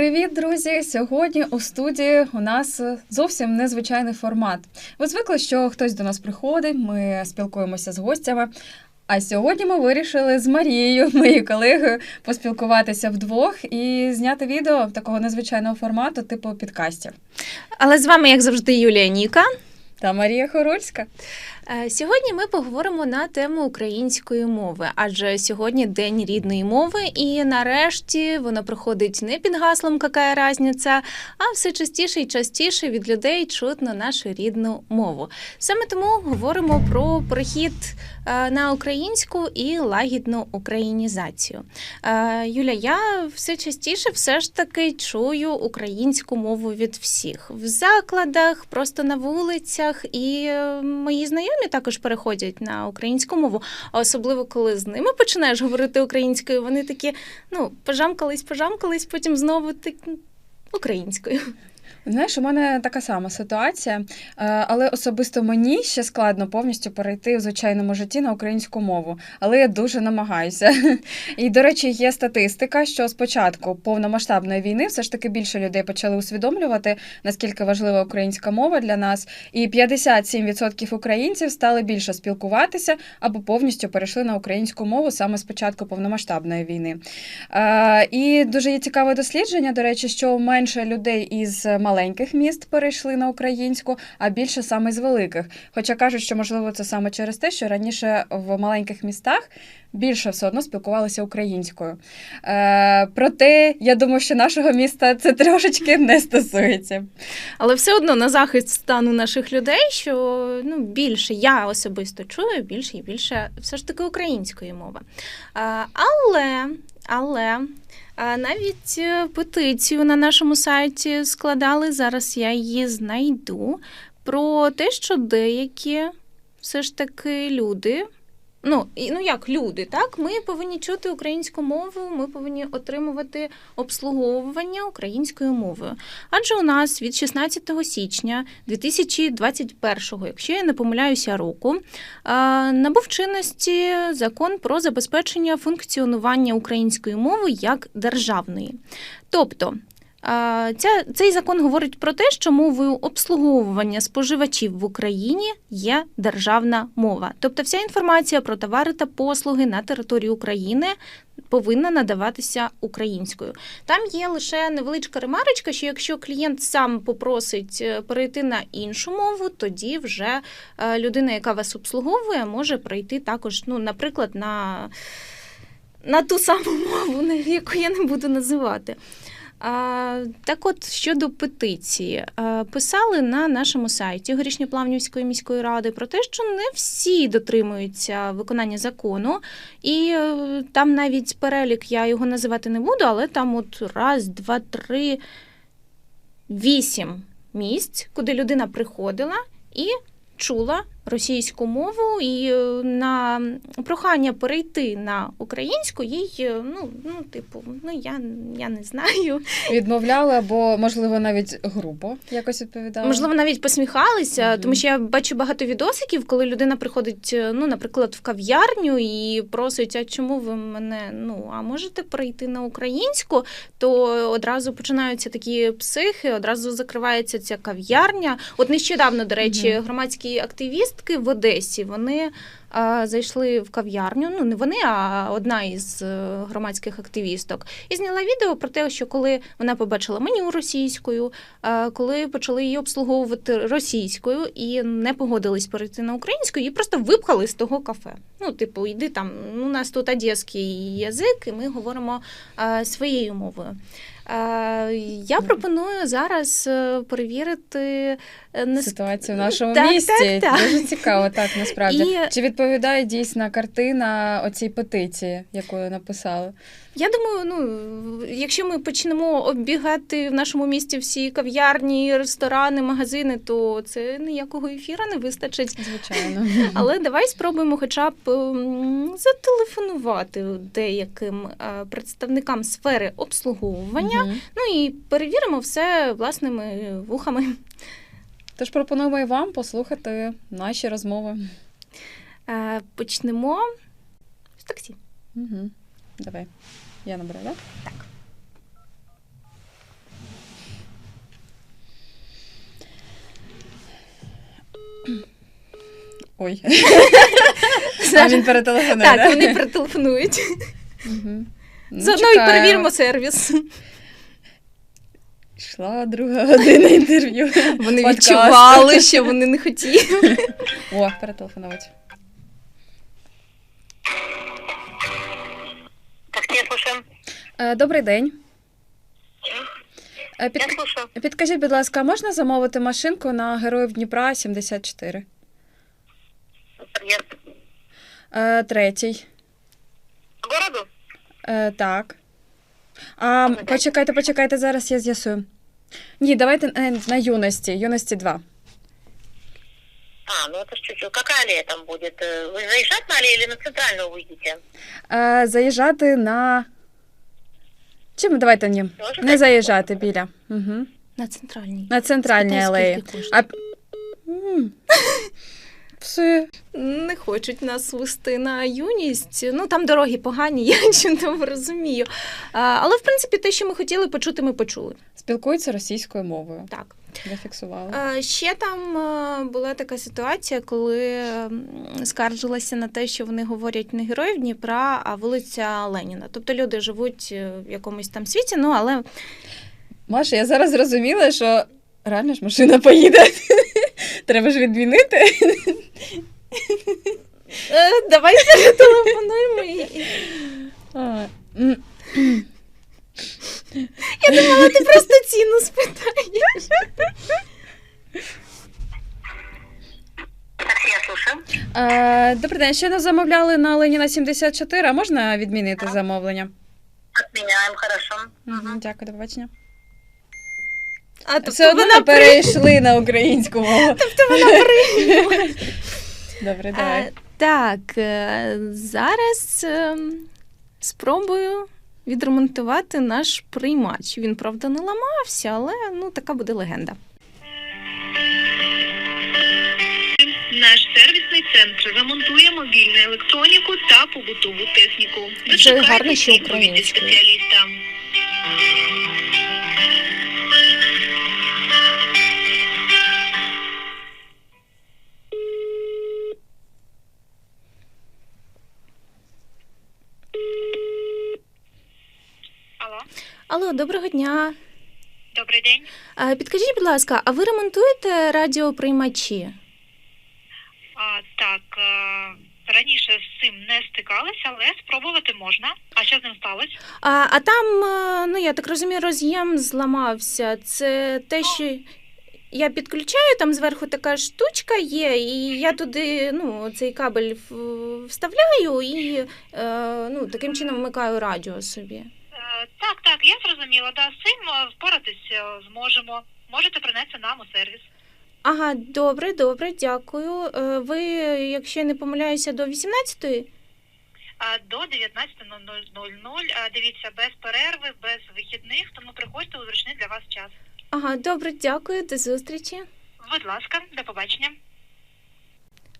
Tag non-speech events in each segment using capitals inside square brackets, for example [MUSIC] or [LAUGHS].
Привіт, друзі! Сьогодні у студії у нас зовсім незвичайний формат. Ви звикли, що хтось до нас приходить, ми спілкуємося з гостями. А сьогодні ми вирішили з Марією, [LAUGHS] моєю колегою, поспілкуватися вдвох і зняти відео такого незвичайного формату, типу підкастів. Але з вами, як завжди, Юлія Ніка. Та Марія Хорольська. Е, Сьогодні ми поговоримо на тему української мови, адже сьогодні день рідної мови, і нарешті воно проходить не під гаслом «Какая разниця», а все частіше і частіше від людей чутно нашу рідну мову. Саме тому говоримо про перехід е, на українську і лагідну українізацію. Е, Юля, я все частіше все ж таки чую українську мову від всіх в закладах, просто на вулицях, і мої знайомі також переходять на українську мову. А особливо коли з ними починаєш говорити українською, вони такі, ну, пожамкались, пожамкались, потім знову так українською. Знаєш, у мене така сама ситуація, е, але особисто мені ще складно повністю перейти в звичайному житті на українську мову, але я дуже намагаюся. І, до речі, є статистика, що спочатку повномасштабної війни все ж таки більше людей почали усвідомлювати, наскільки важлива українська мова для нас, і 57% українців стали більше спілкуватися або повністю перейшли на українську мову саме з початку повномасштабної війни. Е, І дуже є цікаве дослідження, до речі, що менше людей із маленьких міст перейшли на українську, а більше саме з великих. Хоча кажуть, що можливо це саме через те, що раніше в маленьких містах більше все одно спілкувалися українською. Е, Проте я думаю, що нашого міста це трошечки не стосується. Але все одно на захист стану наших людей, що ну, більше я особисто чую більше і більше все ж таки української мови. А, але, але. А Навіть е, петицію на нашому сайті складали. Зараз я її знайду. Про те, що деякі все ж таки люди. Ну, і- ну як люди, так? Ми повинні чути українську мову, ми повинні отримувати обслуговування українською мовою. Адже у нас від 16 січня 2021, якщо я не помиляюся року, набув чинності закон про забезпечення функціонування української мови як державної. Тобто. Ця, цей закон говорить про те, що мовою обслуговування споживачів в Україні є державна мова. Тобто вся інформація про товари та послуги на території України повинна надаватися українською. Там є лише невеличка ремарочка, що якщо клієнт сам попросить е, перейти на іншу мову, тоді вже е, людина, яка вас обслуговує, може прийти також, ну, наприклад, на, на ту саму мову, яку я не буду називати. Так от щодо петиції, писали на нашому сайті Горішньоплавнівської міської ради про те, що не всі дотримуються виконання закону, і е, там навіть перелік я його називати не буду, але там от раз, два, три, вісім місць, куди людина приходила і чула російську мову, і е, на прохання перейти на українську їй, е, ну, ну типу, ну я, я не знаю. Відмовляли або, можливо, навіть грубо якось відповідали. Можливо, навіть посміхалися, Мгм. тому що я бачу багато відосиків, коли людина приходить, е, ну, наприклад, в кав'ярню і просить, а чому ви мене, ну, а можете перейти на українську, то одразу починаються такі психи, одразу закривається ця кав'ярня. От нещодавно, до речі, Мгм. громадські активістки в Одесі, вони зайшли в кав'ярню, ну не вони, а одна із е, громадських активісток, і зняла відео про те, що коли вона побачила меню російською, коли почали її обслуговувати російською і не погодились перейти на українську, її просто випхали з того кафе. Ну, типу, йди там, у нас тут одеський язик, і ми говоримо своєю мовою. А, я пропоную зараз е, перевірити е, нас- Ситуацію в нашому Так, місті. так, так. Дуже цікаво, так насправді. І- Чи відповідає дійсна картина оцій петиції, яку написали? Я думаю, ну якщо ми почнемо оббігати в нашому місті всі кав'ярні, ресторани, магазини, то це ніякого ефіру не вистачить. Звичайно. [LAUGHS] Але давай спробуємо хоча б ем, зателефонувати деяким е, представникам сфери обслуговування. Мгм. Ну і перевіримо все власними вухами. Тож пропонуємо і вам послухати наші розмови. Е, Почнемо з таксі. Угу. Давай. Я набираю, да? Так. Ой. [LAUGHS] А він перетелефонує. Так, вони перетелефонують. Угу. Ну, і перевіримо сервіс. Йшла друга година інтерв'ю. Вони відчували, що вони не хотіли. О, перетелефонувати. Добрий день. Е, Під... Я слушаю. Підкажіть, будь ласка, можна замовити машинку на Героїв Дніпра 74? Подъезд. Е, третій. К городу? Е, так. А, Добрий день. почекайте, почекайте, зараз я з'ясую. Ні, давайте е, на юності. Юності 2. А, ну это ж чуть-чуть. Какая аллея там будет? Э, Вы заезжать на аллею или на центральную выйдете? Е, заїжджати на. Чим давайте ні? Не заїжджати біля. Угу. На центральній. На центральній Спитай, алеї. скільки коштує. А... М. Все. Не хочуть нас вести на юність. Ну там дороги погані, [LAUGHS] я чудово розумію. А, але в принципі, те, що ми хотіли почути, ми почули. Спілкуються російською мовою. Так. Зафіксувала. А, ще там була така ситуація, коли скаржилася на те, що вони говорять не героїв Дніпра, а вулиця Леніна. Тобто люди живуть е, в якомусь там світі, ну але Маша, я зараз зрозуміла, що реально ж машина поїде. [LAUGHS] Треба ж відмінити. Е, давай перетелефонуємо. [LAUGHS] і- Я думала, ти просто ціну спитаєш. Я слушаю. А, Добрий день. Ще нас замовляли на Леніна 74, а можна відмінити замовлення? Отменяем, хорошо. Мгм, Дякую, до побачення. А тобто Все одно вона перейшли на українську мову. Тобто вона прийняла. Добре, Е, давай. Так, е, зараз е, спробую відремонтувати наш приймач. Він, правда, не ламався, але ну, така буде легенда. Наш сервісний центр ремонтує мобільну електроніку та побутову техніку. Дочекайтесь гарно, що українською. спеціаліста. Алло, доброго дня. добрий день. Підкажіть, будь ласка, а ви ремонтуєте радіоприймачі? А, так, е, раніше з цим не стикалися, але спробувати можна. А що з ним сталося? А, а там, е, ну я так розумію, роз'єм зламався. Це те, що я підключаю, там зверху така штучка є, і я туди ну, цей кабель вставляю і е, ну, таким чином вмикаю радіо собі. Так, так, я зрозуміла. Да, з цим е, впоратись е, зможемо. Можете принести нам у сервіс. Ага, добре, добре, дякую. Е, Ви, якщо я не помиляюся, до 18-ї? А, До 19.00. Е, Дивіться, без перерви, без вихідних, тому приходьте у зручний для вас час. Ага, добре, дякую, до зустрічі. Будь ласка, до побачення.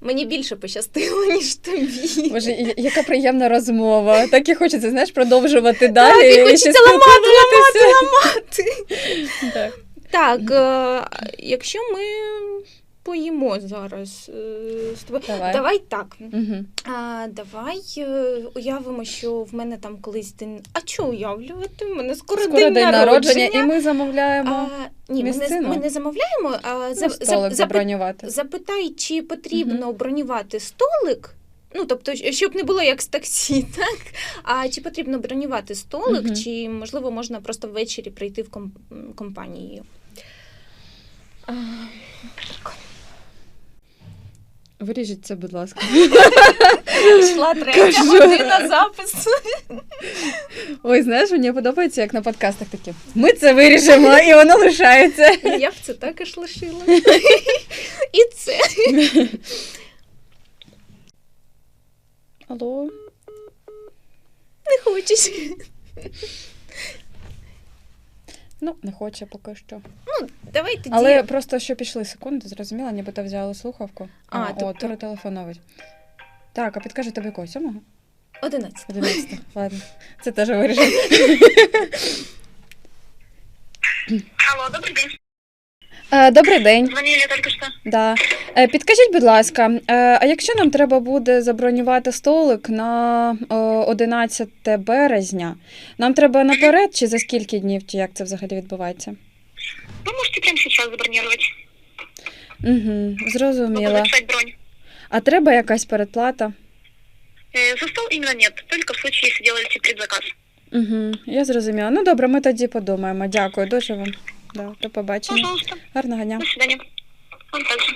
Мені більше пощастило, [LAUGHS] ніж тобі. Боже, яка приємна розмова. Так і хочеться, знаєш, продовжувати далі. Так, і хочеться ламати, ламати, ламати. Так. Так, е, якщо ми поїмо зараз е, з. Давай. Давай так. Мгм. А, давай е, уявимо, що в мене там колись день. А що уявлювати? У мене скоро, Скоро день народження, і ми А, замовляємо ні, ми не, місцину? ми не замовляємо, а за, ну, столик за- забронювати. запитай, чи потрібно бронювати столик. Ну, тобто, щоб не було як з таксі, [LAUGHS] так? А чи потрібно бронювати столик, Мгм. чи можливо можна просто ввечері прийти в ком- м, компанію? Виріжіть це, будь ласка. Йшла третя Кажу. година запису. Ой, знаєш, мені подобається, як на подкастах такі. Ми це виріжемо, і воно лишається. Я б це також лишила. І це. Алло. Не хочеш. Ну, не хоче поки що. Ну, давай тоді. Але просто що пішли секунди, зрозуміла, нібито взяли слухавку. А, А, о, тобто- Так, а підкажи тобі якого? Сьомого? 11. 11. Ладно. Це теж вирішив. Алло, добрий день. Е, Добрий день. Звонили только что. Да. Е, Підкажіть, будь ласка, е, а якщо нам треба буде забронювати столик на е, 11 березня, нам треба наперед чи за скільки днів, чи як це взагалі відбувається? Вы можете прямо сейчас забронировать. Угу, Могу зрозуміла. записать бронь. А треба якась передплата? Э, За стол именно нет, только в случае, если делаете предзаказ. Угу, я зрозуміла. Ну добре, ми тоді подумаємо. Дякую дуже вам. Да, до побачення. Пожалуйста. Гарного дня. До свидания. Вам также.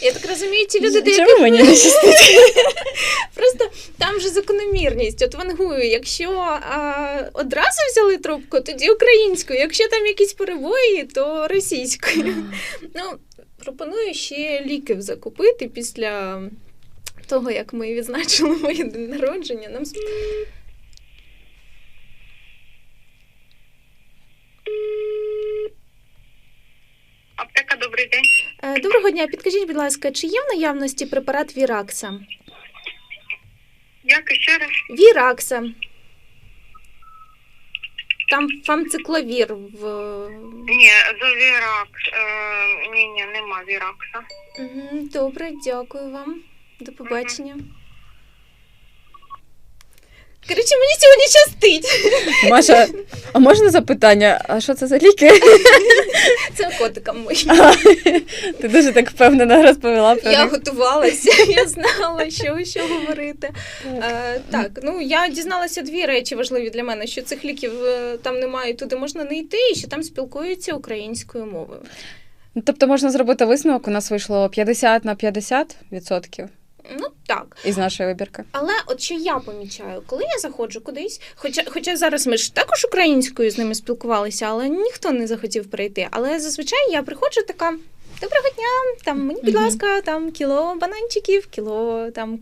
Я так розумію, ті люди, до Чому яких мені не щастить? [LAUGHS] Просто там же закономірність. От вангую, якщо а, одразу взяли трубку, тоді українською. Якщо там якісь перебої, то російською. [LAUGHS] Ну, пропоную ще ліків закупити після того, як ми відзначили моє день народження. Нам Аптека, добрий день. Е, Доброго дня. Підкажіть, будь ласка, чи є в наявності препарат Віракса? Як ще раз? Віракса. Там фамцикловір в. Ні, за Віракс. Е, ні, ні, нема Віракса. Добре, дякую вам. До побачення. Коротше, мені сьогодні щастить. Маша, а можна запитання? А що це за ліки? Це котикам моїм. А, Ти дуже так впевнено розповіла про Я них. готувалася, я знала, що, що говорити. Е, так, ну я дізналася дві речі важливі для мене: що цих ліків е, там немає, і туди можна не йти, і що там спілкуються українською мовою. Ну, Тобто можна зробити висновок, у нас вийшло 50 на 50 відсотків Ну так. із нашої вибірки. Але от що я помічаю, коли я заходжу кудись, хоча, хоча зараз ми ж також українською з ними спілкувалися, але ніхто не захотів прийти. Але зазвичай я приходжу така. Доброго дня, там мені, будь ласка, там кіло бананчиків, кіло там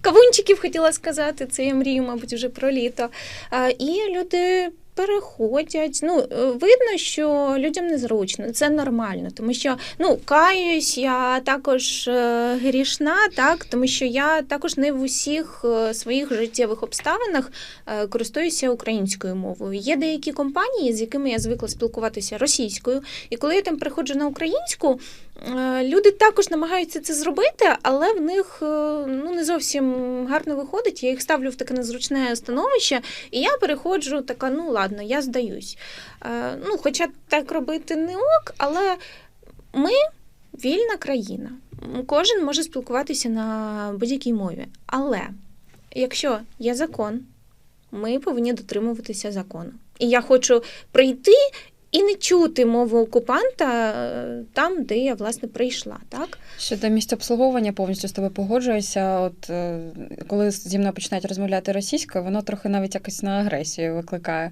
кавунчиків хотіла сказати. Це я мрію, мабуть, вже про літо. А, і люди переходять. Ну, е, видно, що людям незручно, це нормально, тому що ну, каюсь, я також е, грішна, так, тому що я також не в усіх е, своїх життєвих обставинах користуюся українською мовою. Є деякі компанії, з якими я звикла спілкуватися російською, і коли я там приходжу на українську, люди також намагаються це зробити, але в них е, ну, не зовсім гарно виходить. Я їх ставлю в таке незручне становище, і я переходжу така, ну ладно, я здаюсь. Е, ну, хоча так робити не ок, але ми вільна країна. Кожен може спілкуватися на будь-якій мові. Але якщо є закон, ми повинні дотримуватися закону. І я хочу прийти і не чути мову окупанта е, там, де я власне прийшла. Так? Щодо місця обслуговування повністю з тобою погоджуюся. От е, коли зі мною починають розмовляти російською, воно трохи навіть якось на агресію викликає.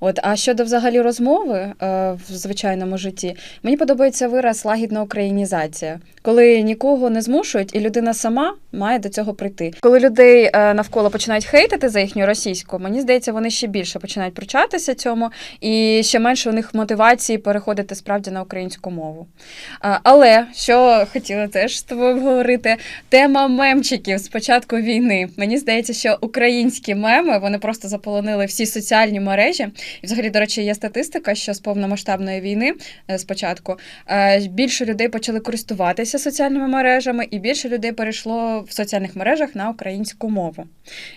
От, а щодо взагалі розмови е, в звичайному житті, мені подобається вираз лагідна українізація, коли нікого не змушують, і людина сама має до цього прийти. Коли людей е, навколо починають хейтити за їхню російську, мені здається, вони ще більше починають пручатися цьому, і ще менше у них мотивації переходити справді на українську мову. А, Але що хотіла теж з тобою говорити, тема мемчиків з початку війни. Мені здається, що українські меми вони просто заполонили всі соціальні мережі. І взагалі, до речі, є статистика, що з повномасштабної війни е, спочатку е, більше людей почали користуватися соціальними мережами, і більше людей перейшло в соціальних мережах на українську мову.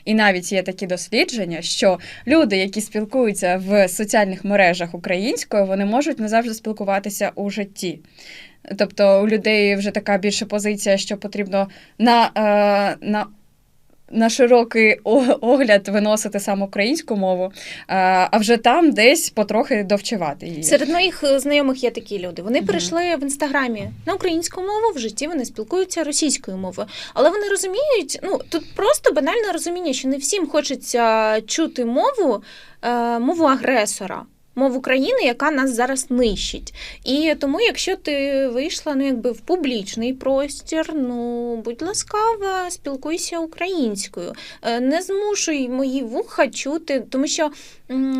І навіть є такі дослідження, що люди, які спілкуються в соціальних мережах українською, вони можуть не завжди спілкуватися у житті. Тобто у людей вже така більша позиція, що потрібно на, е, на, на широкий огляд виносити саме українську мову, а вже там десь потрохи довчивати її. Серед моїх е, знайомих є такі люди. Вони Мгм. перейшли в інстаграмі на українську мову, в житті вони спілкуються російською мовою. Але вони розуміють, ну тут просто банальне розуміння, що не всім хочеться чути мову, е, мову агресора. Мову країни, яка нас зараз нищить. І тому, якщо ти вийшла ну, якби в публічний простір, ну будь ласкава, спілкуйся українською. Е, Не змушуй мої вуха чути, тому що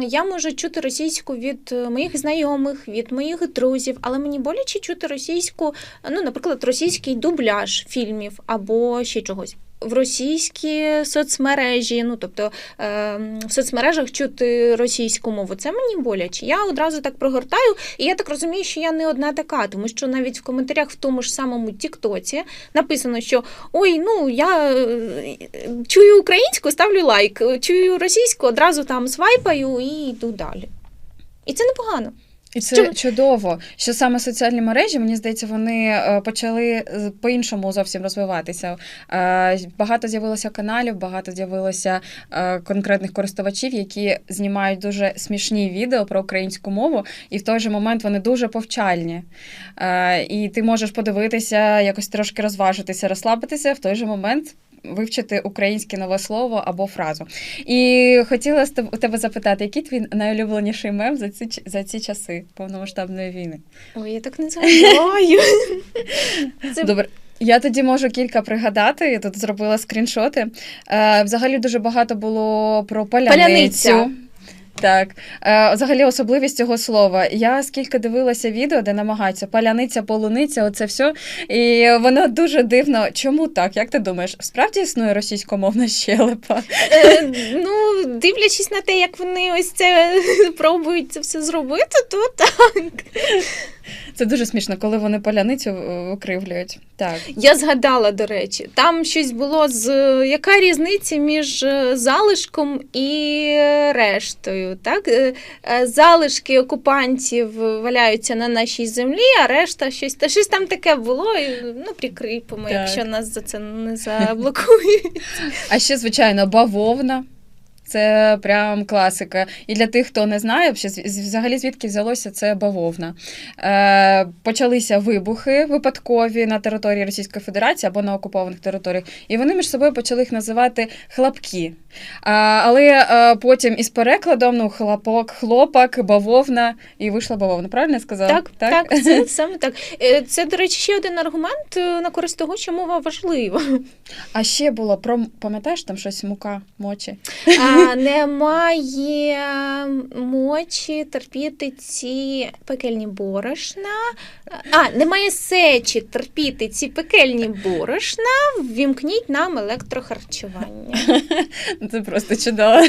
я можу чути російську від е, моїх знайомих, від моїх друзів, але мені боляче чути російську, ну, наприклад, російський дубляж фільмів або ще чогось. В російські соцмережі, ну тобто е, в соцмережах чути російську мову. Це мені боляче. Я одразу так прогортаю, і я так розумію, що я не одна така, тому що навіть в коментарях в тому ж самому Тіктоці написано, що ой, ну я е, чую українську, ставлю лайк, чую російську, одразу там свайпаю і йду далі. І це непогано. І це Чому- чудово, що саме соціальні мережі, мені здається, вони е, почали по-іншому зовсім розвиватися. Е, Багато з'явилося каналів, багато з'явилося е, конкретних користувачів, які знімають дуже смішні відео про українську мову, і в той же момент вони дуже повчальні. Е, І ти можеш подивитися, якось трошки розважитися, розслабитися, в той же момент. Вивчити українське нове слово або фразу. І хотіла у тебе запитати, який твій найулюбленіший мем за ці, за ці часи повномасштабної війни? Ой, я так не згадаю. [LAUGHS] Це Добре. Я тоді можу кілька пригадати. Я тут зробила скріншоти. Е, взагалі дуже багато було про поляницю. Паляниця. Так, е, взагалі особливість цього слова. Я скільки дивилася відео, де намагаються паляниця, полуниця, оце все. І воно дуже дивно. Чому так? Як ти думаєш, справді існує російськомовна щелепа? Е, ну, дивлячись на те, як вони ось це [LAUGHS] пробують це все зробити, то так. Це дуже смішно, коли вони поляницю е, викривлюють. Так. Я згадала, до речі, там щось було з яка різниця між е, залишком і рештою. Так? Е, е, Залишки окупантів валяються на нашій землі, а решта щось та щось там таке було. І, ну, прикріпимо, Так. якщо нас за це не заблокують. А ще, звичайно, бавовна. Це прям класика. І для тих, хто не знає, взагалі звідки взялося це бавовна. Е, почалися вибухи випадкові на території Російської Федерації або на окупованих територіях, і вони між собою почали їх називати хлопки. А, але е, потім із перекладом ну, хлопок, хлопак, бавовна, і вийшла бавовна. Правильно я сказала? Так, так, це [LAUGHS] саме так. Е, Це, до речі, ще один аргумент е, на користь того, що мова важлива. А ще було про пам'ятаєш там щось мука, мочі? А, [LAUGHS] немає мочі терпіти ці пекельні борошна. А, немає сечі терпіти ці пекельні борошна. Ввімкніть нам електрохарчування. [LAUGHS] Це просто чудово.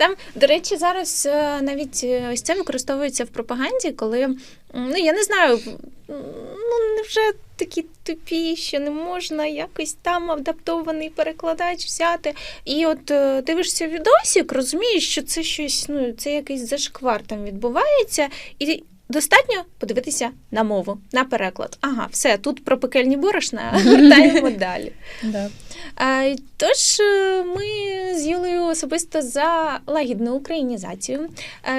Там, до речі, зараз е, навіть е, ось це використовується в пропаганді, коли ну я не знаю, ну ну вже такі тупі, що не можна якось там адаптований перекладач взяти. І от е, дивишся відосик, розумієш, що це щось, ну це якийсь зашквар там відбувається, і достатньо подивитися на мову, на переклад. Ага, все, тут про пекельні борошна, гортаємо [LAUGHS] далі. Да. Тож е, ми з Юлею особисто за лагідну українізацію.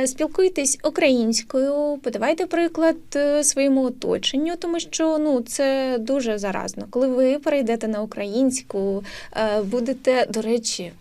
Е, Спілкуйтесь українською, подавайте приклад е, своєму оточенню, тому що ну це дуже заразно. Коли ви перейдете на українську, будете, до речі.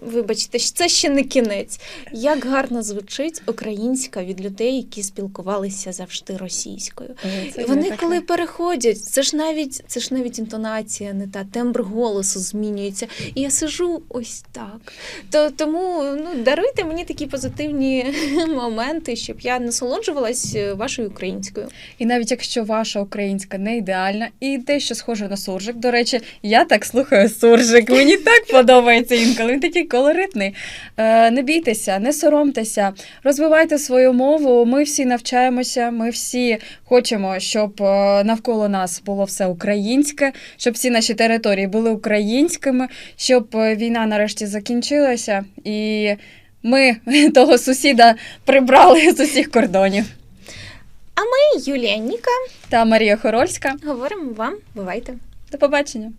Вибачте, це ще не кінець. Як гарно звучить українська від людей, які спілкувалися завжди російською. Це І вони, коли переходять, це ж навіть це ж навіть інтонація, не та тембр голосу змінюється. І я сижу ось так. То тому ну даруйте мені такі позитивні [LAUGHS] моменти, щоб я насолоджувалась е, вашою українською. І навіть якщо ваша українська не ідеальна і дещо схоже на суржик, до речі, я так слухаю суржик. Мені так подобається інколи. Він такий колоритний. Е, не бійтеся, не соромтеся, розвивайте свою мову. Ми всі навчаємося, ми всі хочемо, щоб е, навколо нас було все українське, щоб всі наші території були українськими, щоб е, війна нарешті закінчилася, і ми [LAUGHS] того сусіда прибрали з усіх кордонів. А ми, Юлія Ніка Та Марія Хорольська. говоримо вам. Бувайте. До побачення.